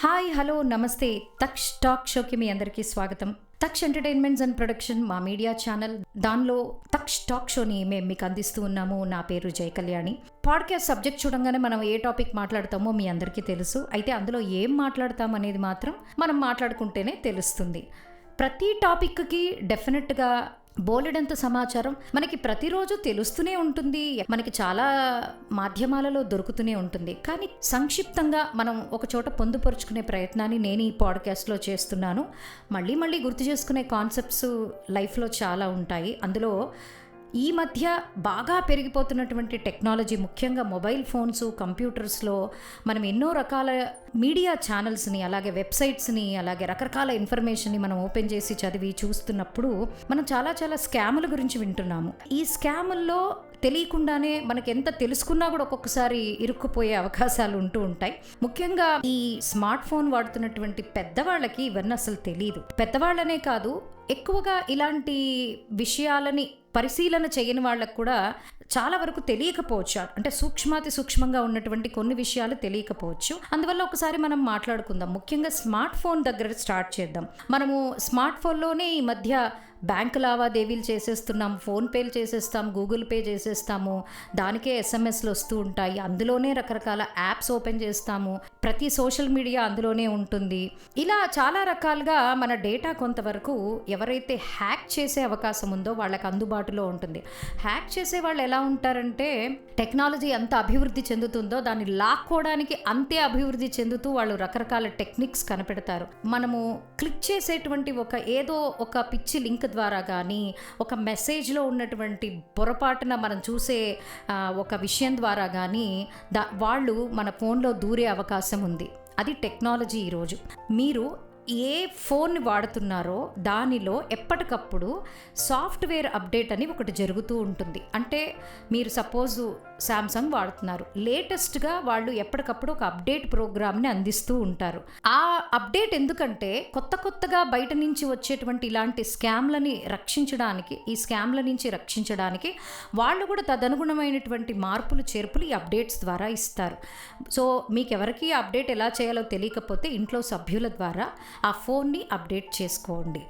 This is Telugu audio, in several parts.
హాయ్ హలో నమస్తే. తక్ష్ టాక్ షోకి మీ అందరికీ స్వాగతం. తక్ష్ ఎంటర్టైన్మెంట్స్ అండ్ ప్రొడక్షన్ మా మీడియా ఛానల్. దానిలో తక్ష్ టాక్ షోని మేము మీకు అందిస్తూ ఉన్నాము. నా పేరు జయ కళ్యాణి పాడ్కాస్ట్ సబ్జెక్ట్ చూడంగానే మనం ఏ టాపిక్ మాట్లాడతామో మీ అందరికీ తెలుసు. అయితే అందులో ఏం మాట్లాడతాం అనేది మాత్రం మనం మాట్లాడుకుంటేనే తెలుస్తుంది. ప్రతి టాపిక్కి డెఫినెట్గా బోలెడంత సమాచారం మనకి ప్రతిరోజు తెలుస్తూనే ఉంటుంది. మనకి చాలా మాధ్యమాలలో దొరుకుతూనే ఉంటుంది. కానీ సంక్షిప్తంగా మనం ఒక చోట పొందుపరుచుకునే ప్రయత్నాన్ని నేను ఈ పాడ్కాస్ట్లో చేస్తున్నాను. మళ్ళీ మళ్ళీ గుర్తు చేసుకునే కాన్సెప్ట్స్ లైఫ్లో చాలా ఉంటాయి. అందులో ఈ మధ్య బాగా పెరిగిపోతున్నటువంటి టెక్నాలజీ ముఖ్యంగా మొబైల్ ఫోన్స్ కంప్యూటర్స్లో మనం ఎన్నో రకాల మీడియా ఛానల్స్ని అలాగే వెబ్సైట్స్ని అలాగే రకరకాల ఇన్ఫర్మేషన్ని మనం ఓపెన్ చేసి చదివి చూస్తున్నప్పుడు మనం చాలా చాలా స్కాముల గురించి వింటున్నాము. ఈ స్కాముల్లో తెలియకుండానే మనకి ఎంత తెలుసుకున్నా కూడా ఒక్కొక్కసారి ఇరుక్కుపోయే అవకాశాలు ఉంటూ ఉంటాయి. ముఖ్యంగా ఈ స్మార్ట్ ఫోన్ వాడుతున్నటువంటి పెద్దవాళ్ళకి ఇవన్నీ అసలు తెలియదు పెద్దవాళ్ళనే కాదు ఎక్కువగా ఇలాంటి విషయాలని పరిశీలన చేయని వాళ్ళకు కూడా చాలా వరకు తెలియకపోవచ్చు. అంటే సూక్ష్మాతి సూక్ష్మంగా ఉన్నటువంటి కొన్ని విషయాలు తెలియకపోవచ్చు. అందువల్ల ఒకసారి మనం మాట్లాడుకుందాం. ముఖ్యంగా స్మార్ట్ ఫోన్ దగ్గర స్టార్ట్ చేద్దాం. మనము స్మార్ట్ ఫోన్లోనే ఈ మధ్య బ్యాంక్ లావాదేవీలు చేసేస్తున్నాం ఫోన్పేలు చేసేస్తాం గూగుల్ పే చేసేస్తాము. దానికే ఎస్ఎంఎస్లు వస్తూ ఉంటాయి. అందులోనే రకరకాల యాప్స్ ఓపెన్ చేస్తాము. ప్రతి సోషల్ మీడియా అందులోనే ఉంటుంది. ఇలా చాలా రకాలుగా మన డేటా కొంతవరకు ఎవరైతే హ్యాక్ చేసే అవకాశం ఉందో వాళ్ళకి అందుబాటులో ఉంటుంది. హ్యాక్ చేసే వాళ్ళు ఎలా ఉంటారంటే టెక్నాలజీ ఎంత అభివృద్ధి చెందుతుందో దాన్ని లాక్కోవడానికి అంతే అభివృద్ధి చెందుతూ వాళ్ళు రకరకాల టెక్నిక్స్ కనిపెడతారు. మనము క్లిక్ చేసేటువంటి ఒక ఏదో ఒక పిచ్చి లింక్ ద్వారా కానీ ఒక మెసేజ్లో ఉన్నటువంటి పొరపాటున మనం చూసే ఒక విషయం ద్వారా కానీ దా వాళ్ళు మన ఫోన్లో దూరే అవకాశం ఉంది. అది టెక్నాలజీ ఈరోజు. మీరు ఏ ఫోన్ని వాడుతున్నారో దానిలో ఎప్పటికప్పుడు సాఫ్ట్వేర్ అప్డేట్ అని ఒకటి జరుగుతూ ఉంటుంది. అంటే మీరు సపోజ్ శాంసంగ్ వాడుతున్నారు. లేటెస్ట్గా వాళ్ళు ఎప్పటికప్పుడు ఒక అప్డేట్ ప్రోగ్రామ్ని అందిస్తూ ఉంటారు. ఆ అప్డేట్ ఎందుకంటే కొత్త కొత్తగా బయట నుంచి వచ్చేటువంటి ఇలాంటి స్కామ్లని రక్షించడానికి ఈ స్కామ్ల నుంచి రక్షించడానికి వాళ్ళు కూడా తదనుగుణమైనటువంటి మార్పులు చేర్పులు ఈ అప్డేట్స్ ద్వారా ఇస్తారు. సో మీకు ఎవరికి అప్డేట్ ఎలా చేయాలో తెలియకపోతే ఇంట్లో సభ్యుల ద్వారా ఆ ఫోన్ని అప్డేట్ చేసుకోండి.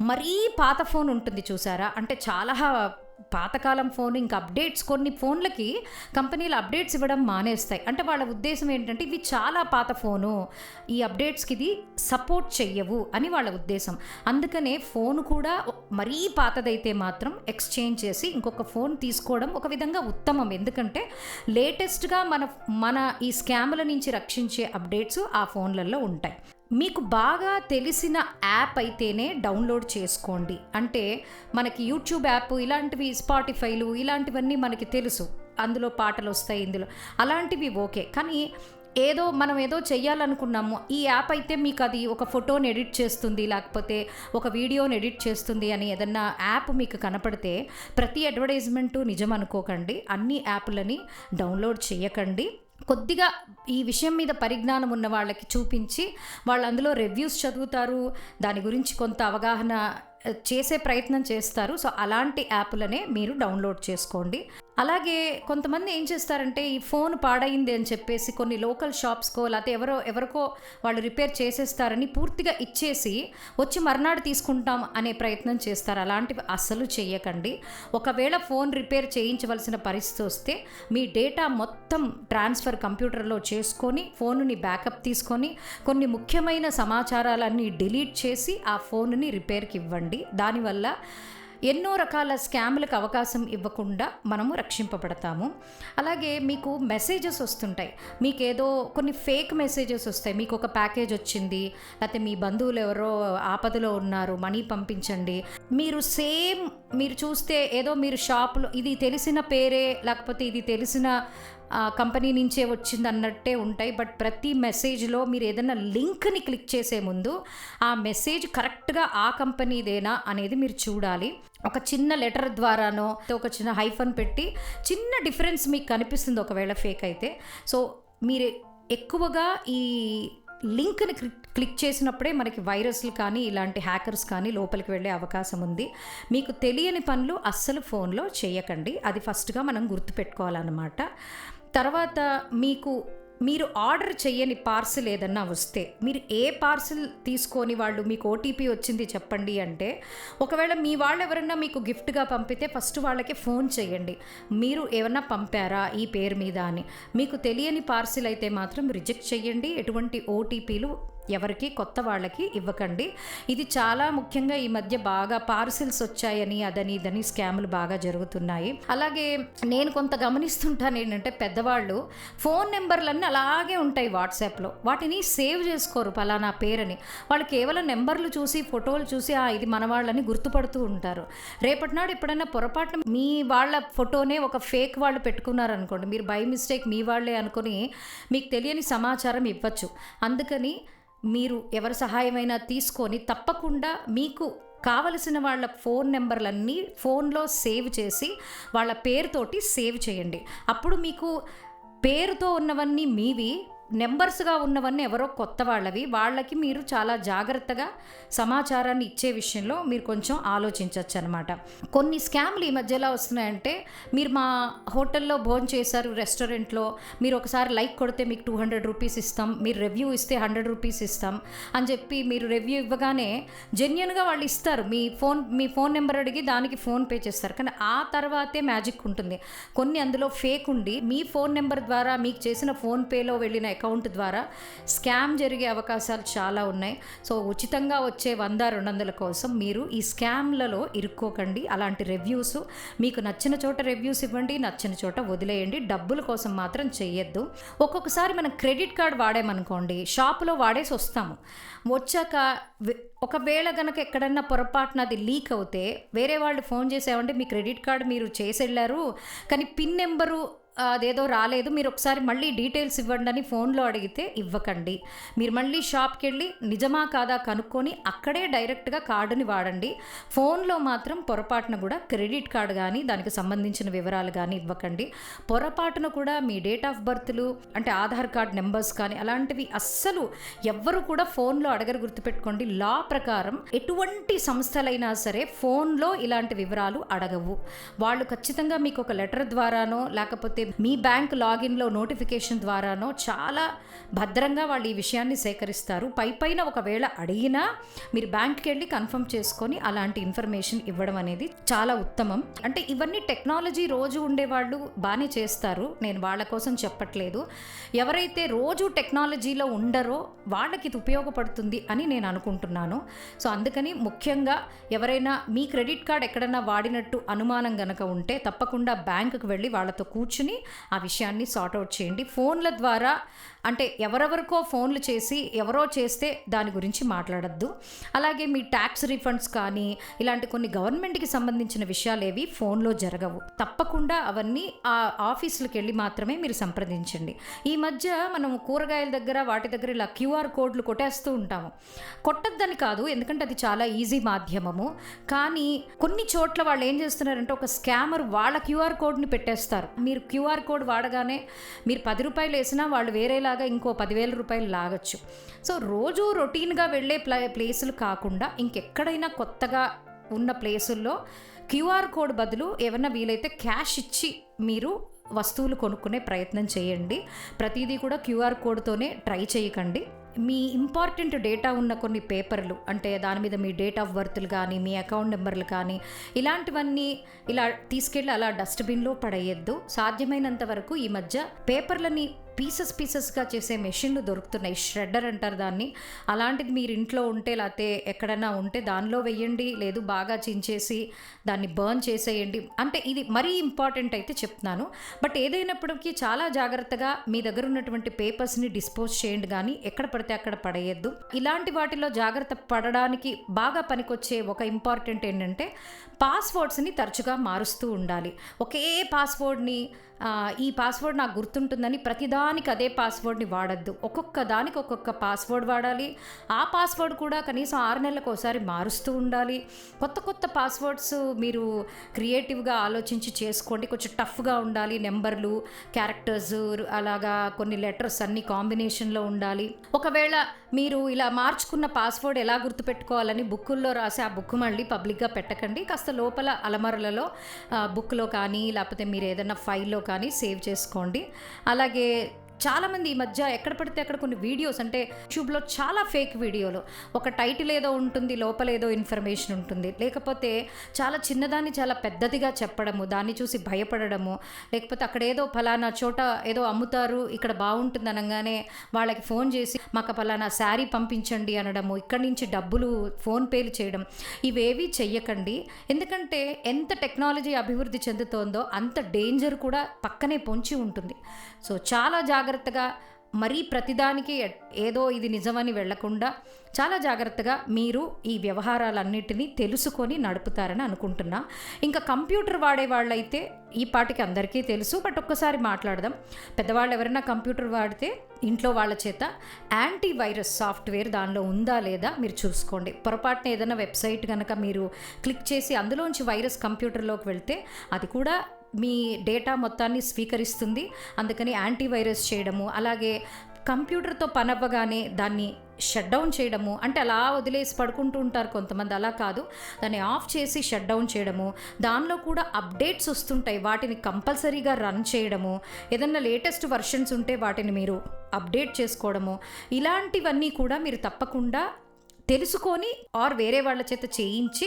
మరీ పాత ఫోన్ ఉంటుంది చూసారా? అంటే చాలా పాతకాలం ఫోన్ ఇంకా అప్డేట్స్ కొన్ని ఫోన్లకి కంపెనీలు అప్డేట్స్ ఇవ్వడం మానేస్తాయి. అంటే వాళ్ళ ఉద్దేశం ఏంటంటే ఇవి చాలా పాత ఫోను ఈ అప్డేట్స్కి ఇది సపోర్ట్ చెయ్యవు అని వాళ్ళ ఉద్దేశం. అందుకనే ఫోన్ కూడా మరీ పాతదైతే మాత్రం ఎక్స్చేంజ్ చేసి ఇంకొక ఫోన్ తీసుకోవడం ఒక విధంగా ఉత్తమం. ఎందుకంటే లేటెస్ట్గా మన మన ఈ స్కాముల నుంచి రక్షించే అప్డేట్స్ ఆ ఫోన్లలో ఉంటాయి. మీకు బాగా తెలిసిన యాప్ అయితేనే డౌన్లోడ్ చేసుకోండి. అంటే మనకి యూట్యూబ్ యాప్ ఇలాంటివి స్పాటిఫైలు ఇలాంటివన్నీ మనకి తెలుసు. అందులో పాటలు వస్తాయి ఇందులో. అలాంటివి ఓకే. కానీ ఏదో మనం ఏదో చెయ్యాలనుకున్నాము ఈ యాప్ అయితే మీకు అది ఒక ఫోటోని ఎడిట్ చేస్తుంది లేకపోతే ఒక వీడియోని ఎడిట్ చేస్తుంది అని ఏదన్నా యాప్ మీకు కనపడితే ప్రతి అడ్వర్టైజ్మెంటు నిజం అనుకోకండి. అన్ని యాప్లని డౌన్లోడ్ చేయకండి కొద్దిగా ఈ విషయం మీద పరిజ్ఞానం ఉన్న వాళ్ళకి చూపించి వాళ్ళు అందులో రివ్యూస్ చదువుతారు దాని గురించి కొంత అవగాహన చేసే ప్రయత్నం చేస్తారు. సో అలాంటి యాప్లనే మీరు డౌన్లోడ్ చేసుకోండి. అలాగే కొంతమంది ఏం చేస్తారంటే ఈ ఫోన్ పాడైంది అని చెప్పేసి కొన్ని లోకల్ షాప్స్కో లేకపోతే ఎవరో ఎవరికో వాళ్ళు రిపేర్ చేసేస్తారని పూర్తిగా ఇచ్చేసి వచ్చి మర్నాడు తీసుకుంటాం అనే ప్రయత్నం చేస్తారు. అలాంటివి అస్సలు చేయకండి ఒకవేళ ఫోన్ రిపేర్ చేయించవలసిన పరిస్థితి వస్తే మీ డేటా మొత్తం ట్రాన్స్ఫర్ కంప్యూటర్లో చేసుకొని ఫోన్ని బ్యాకప్ తీసుకొని కొన్ని ముఖ్యమైన సమాచారాలన్నీ డిలీట్ చేసి ఆ ఫోన్ని రిపేర్కి ఇవ్వండి. దానివల్ల ఎన్నో రకాల స్కామ్లకు అవకాశం ఇవ్వకుండా మనము రక్షింపబడతాము. అలాగే మీకు మెసేజెస్ వస్తుంటాయి. మీకు ఏదో కొన్ని ఫేక్ మెసేజెస్ వస్తాయి. మీకు ఒక ప్యాకేజ్ వచ్చింది. లేకపోతే మీ బంధువులు ఎవరో ఆపదలో ఉన్నారు. మనీ పంపించండి. మీరు సేమ్ మీరు చూస్తే ఏదో మీరు షాపులో ఇది తెలిసిన పేరే లేకపోతే ఇది తెలిసిన కంపెనీ నుంచే వచ్చింది అన్నట్టే ఉంటాయి. బట్ ప్రతి మెసేజ్లో మీరు ఏదైనా లింక్ని క్లిక్ చేసే ముందు ఆ మెసేజ్ కరెక్ట్గా ఆ కంపెనీదేనా అనేది మీరు చూడాలి. ఒక చిన్న లెటర్ ద్వారానో ఒక చిన్న హైఫన్ పెట్టి చిన్న డిఫరెన్స్ మీకు కనిపిస్తుంది ఒకవేళ ఫేక్ అయితే. సో మీరు ఎక్కువగా ఈ లింక్ని క్లిక్ క్లిక్ చేసినప్పుడే మనకి వైరస్లు కానీ ఇలాంటి హ్యాకర్స్ కానీ లోపలికి వెళ్ళే అవకాశం ఉంది. మీకు తెలియని పనులు అస్సలు ఫోన్లో చేయకండి. అది ఫస్ట్గా మనం గుర్తుపెట్టుకోవాలన్నమాట. తర్వాత మీకు మీరు ఆర్డర్ చేయని పార్సిల్ ఏదన్నా వస్తే మీరు ఏ పార్సిల్ తీసుకొని వాళ్ళు మీకు ఓటీపీ వచ్చింది చెప్పండి అంటే ఒకవేళ మీ వాళ్ళు ఎవరైనా మీకు గిఫ్ట్గా పంపితే ఫస్ట్ వాళ్ళకి ఫోన్ చేయండి మీరు ఏమన్నా పంపారా ఈ పేరు మీద అని. మీకు తెలియని పార్సిల్ అయితే మాత్రం రిజెక్ట్ చేయండి ఎటువంటి ఓటీపీలు ఎవరికి కొత్త వాళ్ళకి ఇవ్వకండి. ఇది చాలా ముఖ్యంగా ఈ మధ్య బాగా పార్సిల్స్ వచ్చాయని అదని ఇదని స్కాములు బాగా జరుగుతున్నాయి. అలాగే నేను కొంత గమనిస్తుంటాను ఏంటంటే పెద్దవాళ్ళు ఫోన్ నెంబర్లన్నీ అలాగే ఉంటాయి వాట్సాప్లో. వాటిని సేవ్ చేసుకోరు పలానా పేరని. వాళ్ళు కేవలం నెంబర్లు చూసి ఫోటోలు చూసి "ఆ, ఇది మన వాళ్ళని గుర్తుపడుతూ ఉంటారు. రేపటినాడు ఎప్పుడైనా పొరపాటున మీ వాళ్ళ ఫోటోనే ఒక ఫేక్ వాళ్ళు పెట్టుకున్నారనుకోండి మీరు బై మిస్టేక్ మీ వాళ్ళే అనుకొని మీకు తెలియని సమాచారం ఇవ్వచ్చు. అందుకని మీరు ఎవరి సహాయమైనా తీసుకొని తప్పకుండా మీకు కావలసిన వాళ్ళ ఫోన్ నెంబర్లన్నీ ఫోన్లో సేవ్ చేసి వాళ్ళ పేరుతోటి సేవ్ చేయండి. అప్పుడు మీకు పేరుతో ఉన్నవన్నీ మీవి నెంబర్స్గా ఉన్నవన్నీ ఎవరో కొత్త వాళ్ళవి. వాళ్ళకి మీరు చాలా జాగ్రత్తగా సమాచారాన్ని ఇచ్చే విషయంలో మీరు కొంచెం ఆలోచించవచ్చు అనమాట కొన్ని స్కామ్లు ఈ మధ్య ఎలా వస్తున్నాయంటే మీరు మా హోటల్లో భోజనం చేశారు రెస్టారెంట్లో మీరు ఒకసారి లైక్ కొడితే మీకు టూ హండ్రెడ్ రూపీస్ ఇస్తాం మీరు రివ్యూ ఇస్తే హండ్రెడ్ రూపీస్ ఇస్తాం అని చెప్పి మీరు రివ్యూ ఇవ్వగానే జెన్యున్గా వాళ్ళు ఇస్తారు. మీ ఫోన్ మీ ఫోన్ నెంబర్ అడిగి దానికి ఫోన్ పే చేస్తారు. కానీ ఆ తర్వాతే మ్యాజిక్ ఉంటుంది. కొన్ని అందులో ఫేక్ ఉండి మీ ఫోన్ నెంబర్ ద్వారా మీకు చేసిన ఫోన్పేలో వెళ్ళిన అకౌంట్ ద్వారా స్కామ్ జరిగే అవకాశాలు చాలా ఉన్నాయి. సో ఉచితంగా వచ్చే వంద రెండు వందల కోసం మీరు ఈ స్కామ్లలో ఇరుక్కోకండి. అలాంటి రివ్యూస్ మీకు నచ్చిన చోట రివ్యూస్ ఇవ్వండి నచ్చిన చోట వదిలేయండి. డబ్బుల కోసం మాత్రం చెయ్యొద్దు. ఒక్కొక్కసారి మనం క్రెడిట్ కార్డ్ వాడామనుకోండి షాపులో వాడేసి వస్తాము. వచ్చాక ఒకవేళ కనుక ఎక్కడన్నా పొరపాటున అది లీక్ అవుతే వేరే వాళ్ళు ఫోన్ చేసామంటే మీ క్రెడిట్ కార్డ్ మీరు చేసి వెళ్ళారు కానీ పిన్ నెంబరు అదేదో రాలేదు మీరు ఒకసారి మళ్ళీ డీటెయిల్స్ ఇవ్వండి అని ఫోన్లో అడిగితే ఇవ్వకండి. మీరు మళ్ళీ షాప్కి వెళ్ళి నిజమా కాదా కనుక్కొని అక్కడే డైరెక్ట్గా కార్డుని వాడండి. ఫోన్లో మాత్రం పొరపాటున కూడా క్రెడిట్ కార్డు కానీ దానికి సంబంధించిన వివరాలు కానీ ఇవ్వకండి. పొరపాటున కూడా మీ డేట్ ఆఫ్ బర్త్లు అంటే ఆధార్ కార్డ్ నెంబర్స్ కానీ అలాంటివి అస్సలు ఎవ్వరు కూడా ఫోన్లో అడగరు గుర్తుపెట్టుకోండి. లా ప్రకారం ఎటువంటి సంస్థలైనా సరే ఫోన్లో ఇలాంటి వివరాలు అడగవు. వాళ్ళు ఖచ్చితంగా మీకు ఒక లెటర్ ద్వారానో లేకపోతే మీ బ్యాంక్ లాగిన్లో నోటిఫికేషన్ ద్వారానో చాలా భద్రంగా వాళ్ళు ఈ విషయాన్ని సేకరిస్తారు. పై పైన ఒకవేళ అడిగినా మీరు బ్యాంక్కి వెళ్ళి కన్ఫర్మ్ చేసుకొని అలాంటి ఇన్ఫర్మేషన్ ఇవ్వడం అనేది చాలా ఉత్తమం. అంటే ఇవన్నీ టెక్నాలజీ రోజు ఉండేవాళ్ళు బాగానే చేస్తారు. నేను వాళ్ళ కోసం చెప్పట్లేదు. ఎవరైతే రోజు టెక్నాలజీలో ఉండరో వాళ్ళకి ఇది ఉపయోగపడుతుంది అని నేను అనుకుంటున్నాను. సో అందుకని ముఖ్యంగా ఎవరైనా మీ క్రెడిట్ కార్డ్ ఎక్కడన్నా వాడినట్టు అనుమానం గనక ఉంటే తప్పకుండా బ్యాంకుకు వెళ్ళి వాళ్ళతో కూర్చుని ఆ విషయాన్ని సార్ట్అవుట్ చేయండి. ఫోన్ల ద్వారా అంటే ఎవరెవరికో ఫోన్లు చేసి ఎవరో చేస్తే దాని గురించి మాట్లాడద్దు. అలాగే మీ ట్యాక్స్ రిఫండ్స్ కానీ ఇలాంటి కొన్ని గవర్నమెంట్కి సంబంధించిన విషయాలు ఏవి ఫోన్లో జరగవు. తప్పకుండా అవన్నీ ఆ ఆఫీసులకు వెళ్ళి మాత్రమే మీరు సంప్రదించండి. ఈ మధ్య మనం కూరగాయల దగ్గర వాటి దగ్గర ఇలా క్యూఆర్ కోడ్లు కొట్టేస్తూ ఉంటాము. కొట్టద్దని కాదు ఎందుకంటే అది చాలా ఈజీ మాధ్యమము. కానీ కొన్ని చోట్ల వాళ్ళు ఏం చేస్తున్నారంటే ఒక స్కామర్ వాళ్ళ క్యూఆర్ కోడ్ని పెట్టేస్తారు. మీరు క్యూఆర్ కోడ్ వాడగానే మీరు పది రూపాయలు వేసినా వాళ్ళు వేరేలాగా ఇంకో పదివేల రూపాయలు లాగచ్చు. సో రోజు రొటీన్గా వెళ్ళే ప్లే ప్లేసులు కాకుండా ఇంకెక్కడైనా కొత్తగా ఉన్న ప్లేసుల్లో క్యూఆర్ కోడ్ బదులు ఏమన్నా వీలైతే క్యాష్ ఇచ్చి మీరు వస్తువులు కొనుక్కునే ప్రయత్నం చేయండి. ప్రతిదీ కూడా క్యూఆర్ కోడ్తోనే ట్రై చేయకండి. మీ ఇంపార్టెంట్ డేటా ఉన్న కొన్ని పేపర్లు అంటే దాని మీద మీ డేట్ ఆఫ్ బర్త్లు కానీ మీ అకౌంట్ నెంబర్లు కానీ ఇలాంటివన్నీ ఇలా తీసుకెళ్ళి అలా డస్ట్బిన్లో పడేయద్దు. సాధ్యమైనంత వరకు ఈ మధ్య పేపర్లని పీసెస్ పీసెస్గా చేసే మెషిన్లు దొరుకుతున్నాయి. ష్రెడ్డర్ అంటారు దాన్ని. అలాంటిది మీరు ఇంట్లో ఉంటే లేకపోతే ఎక్కడైనా ఉంటే దానిలో వెయ్యండి లేదు బాగా చించేసి దాన్ని బర్న్ చేసేయండి. అంటే ఇది మరీ ఇంపార్టెంట్ అయితే చెప్తున్నాను. బట్ ఏదైనప్పటికీ చాలా జాగ్రత్తగా మీ దగ్గర ఉన్నటువంటి పేపర్స్ని డిస్పోజ్ చేయండి. కానీ ఎక్కడ పడితే అక్కడ పడేయద్దు. ఇలాంటి వాటిలో జాగ్రత్త పడడానికి బాగా పనికొచ్చే ఒక ఇంపార్టెంట్ ఏంటంటే పాస్వర్డ్స్ని తరచుగా మారుస్తూ ఉండాలి. ఒకే పాస్వర్డ్ని ఈ పాస్వర్డ్ నాకు గుర్తుంటుందని ప్రతిదానికి అదే పాస్వర్డ్ని వాడద్దు. ఒక్కొక్క దానికి ఒక్కొక్క పాస్వర్డ్ వాడాలి. ఆ పాస్వర్డ్ కూడా కనీసం ఆరు నెలలకు ఒకసారి మారుస్తూ ఉండాలి. కొత్త కొత్త పాస్వర్డ్స్ మీరు క్రియేటివ్గా ఆలోచించి చేసుకోండి. కొంచెం టఫ్గా ఉండాలి. నెంబర్లు క్యారెక్టర్స్ అలాగా కొన్ని లెటర్స్ అన్ని కాంబినేషన్లో ఉండాలి. ఒకవేళ మీరు ఇలా మార్చుకున్న పాస్వర్డ్ ఎలా గుర్తుపెట్టుకోవాలని బుక్కుల్లో రాసి ఆ బుక్ మళ్ళీ పబ్లిక్గా పెట్టకండి. కాస్త లోపల అలమరలలో బుక్లో కానీ లేకపోతే మీరు ఏదైనా ఫైల్లో కానీ కానీ సేవ్ చేసుకోండి. అలాగే చాలామంది ఈ మధ్య ఎక్కడ పడితే అక్కడ కొన్ని వీడియోస్ అంటే యూట్యూబ్లో చాలా ఫేక్ వీడియోలు ఒక టైటిల్ ఏదో ఉంటుంది లోపల ఏదో ఇన్ఫర్మేషన్ ఉంటుంది. లేకపోతే చాలా చిన్నదాన్ని చాలా పెద్దదిగా చెప్పడము దాన్ని చూసి భయపడడము. లేకపోతే అక్కడ ఏదో ఫలానా చోట ఏదో అమ్ముతారు ఇక్కడ బాగుంటుంది అనగానే వాళ్ళకి ఫోన్ చేసి మాకు ఫలానా శారీ పంపించండి అనడము ఇక్కడి నుంచి డబ్బులు ఫోన్పేలు చేయడం. ఇవేవి చెయ్యకండి. ఎందుకంటే ఎంత టెక్నాలజీ అభివృద్ధి చెందుతోందో అంత డేంజర్ కూడా పక్కనే పొంచి ఉంటుంది. సో చాలా జాగ్రత్త జాగ్రత్తగా మరీ ప్రతిదానికి ఏదో ఇది నిజమని వెళ్ళకుండా చాలా జాగ్రత్తగా మీరు ఈ వ్యవహారాలన్నిటినీ తెలుసుకొని నడుపుతారని అనుకుంటున్నా. ఇంకా కంప్యూటర్ వాడే వాళ్ళైతే ఈ పాటికి అందరికీ తెలుసు బట్ ఒక్కసారి మాట్లాడదాం. పెద్దవాళ్ళు ఎవరైనా కంప్యూటర్ వాడితే ఇంట్లో వాళ్ళ చేత యాంటీ వైరస్ సాఫ్ట్వేర్ దానిలో ఉందా లేదా మీరు చూసుకోండి. పొరపాటున ఏదైనా వెబ్సైట్ కనుక మీరు క్లిక్ చేసి అందులోంచి వైరస్ కంప్యూటర్లోకి వెళ్తే అది కూడా మీ డేటా మొత్తాన్ని స్వీకరిస్తుంది. అందుకని యాంటీవైరస్ చేయడము అలాగే కంప్యూటర్తో పనవ్వగానే దాన్ని షట్ డౌన్ చేయడము అంటే అలా వదిలేసి పడుకుంటూ ఉంటారు కొంతమంది అలా కాదు. దాన్ని ఆఫ్ చేసి షట్ డౌన్ చేయడము దానిలో కూడా అప్డేట్స్ వస్తుంటాయి. వాటిని కంపల్సరీగా రన్ చేయడము ఏదన్నా లేటెస్ట్ వర్షన్స్ ఉంటే వాటిని మీరు అప్డేట్ చేసుకోవడము ఇలాంటివన్నీ కూడా మీరు తప్పకుండా తెలుసుకొని ఆర్ వేరే వాళ్ళ చేత చేయించి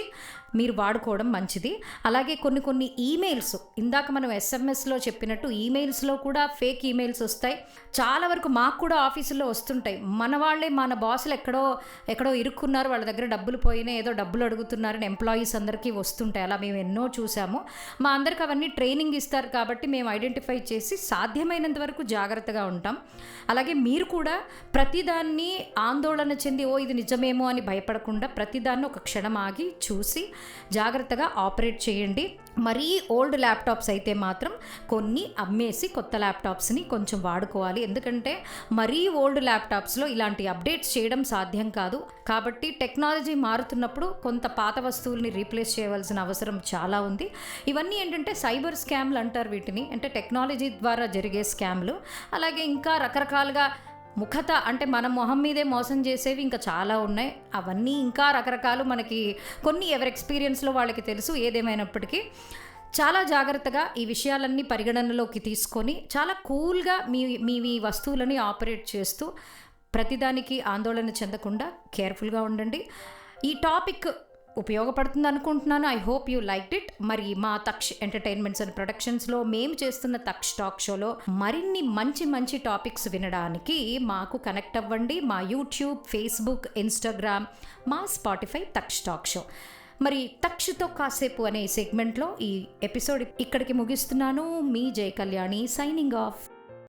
మీరు వాడుకోవడం మంచిది. అలాగే కొన్ని కొన్ని ఈమెయిల్స్ ఇందాక మనం ఎస్ఎంఎస్లో చెప్పినట్టు ఈమెయిల్స్లో కూడా ఫేక్ ఈమెయిల్స్ వస్తాయి. చాలా వరకు మాకు కూడా ఆఫీసులో వస్తుంటాయి. మన వాళ్ళే మన బాసులు ఎక్కడో ఎక్కడో ఇరుక్కున్నారు వాళ్ళ దగ్గర డబ్బులు పోయినా ఏదో డబ్బులు అడుగుతున్నారని ఎంప్లాయీస్ అందరికీ వస్తుంటాయి. అలా మేము ఎన్నో చూసాము. మా అందరికి అవన్నీ ట్రైనింగ్ ఇస్తారు కాబట్టి మేము ఐడెంటిఫై చేసి సాధ్యమైనంత వరకు జాగ్రత్తగా ఉంటాం. అలాగే మీరు కూడా ప్రతిదాన్ని ఆందోళన చెంది ఓ ఇది నిజమేమో అని భయపడకుండా ప్రతిదాన్ని ఒక క్షణం ఆగి చూసి జాగ్రత్తగా ఆపరేట్ చేయండి. మరీ ఓల్డ్ ల్యాప్టాప్స్ అయితే మాత్రం కొన్ని అమ్మేసి కొత్త ల్యాప్టాప్స్ని కొంచెం వాడుకోవాలి. ఎందుకంటే మరీ ఓల్డ్ ల్యాప్టాప్స్లో ఇలాంటి అప్డేట్స్ చేయడం సాధ్యం కాదు. కాబట్టి టెక్నాలజీ మారుతున్నప్పుడు కొంత పాత వస్తువుల్ని రీప్లేస్ చేయవలసిన అవసరం చాలా ఉంది. ఇవన్నీ ఏంటంటే సైబర్ స్కామ్లు అంటారు వీటిని. అంటే టెక్నాలజీ ద్వారా జరిగే స్కామ్లు. అలాగే ఇంకా రకరకాలుగా ముఖత అంటే మన మొహం మీదే మోసం చేసేవి ఇంకా చాలా ఉన్నాయి. అవన్నీ ఇంకా రకరకాలు మనకి కొన్ని ఎవరి ఎక్స్పీరియన్స్లో వాళ్ళకి తెలుసు ఏదేమైనప్పటికీ. చాలా జాగ్రత్తగా ఈ విషయాలన్నీ పరిగణనలోకి తీసుకొని చాలా కూల్గా మీ మీ మీ వస్తువులని ఆపరేట్ చేస్తూ ప్రతిదానికి ఆందోళన చెందకుండా కేర్ఫుల్గా ఉండండి. ఈ టాపిక్ ఉపయోగపడుతుంది అనుకుంటున్నాను I hope you like it మరి మా తక్ష ఎంటర్టైన్మెంట్స్ అండ్ ప్రొడక్షన్స్లో మేము చేస్తున్న తక్ష టాక్ షోలో మరిన్ని మంచి మంచి టాపిక్స్ వినడానికి మాకు కనెక్ట్ అవ్వండి. మా యూట్యూబ్ ఫేస్బుక్ ఇన్స్టాగ్రామ్ మా స్పాటిఫై తక్ష టాక్ షో. మరి తక్షతో కాసేపు అనే సెగ్మెంట్లో ఈ ఎపిసోడ్ ఇక్కడికి ముగిస్తున్నాను. మీ జయ కళ్యాణి సైనింగ్ ఆఫ్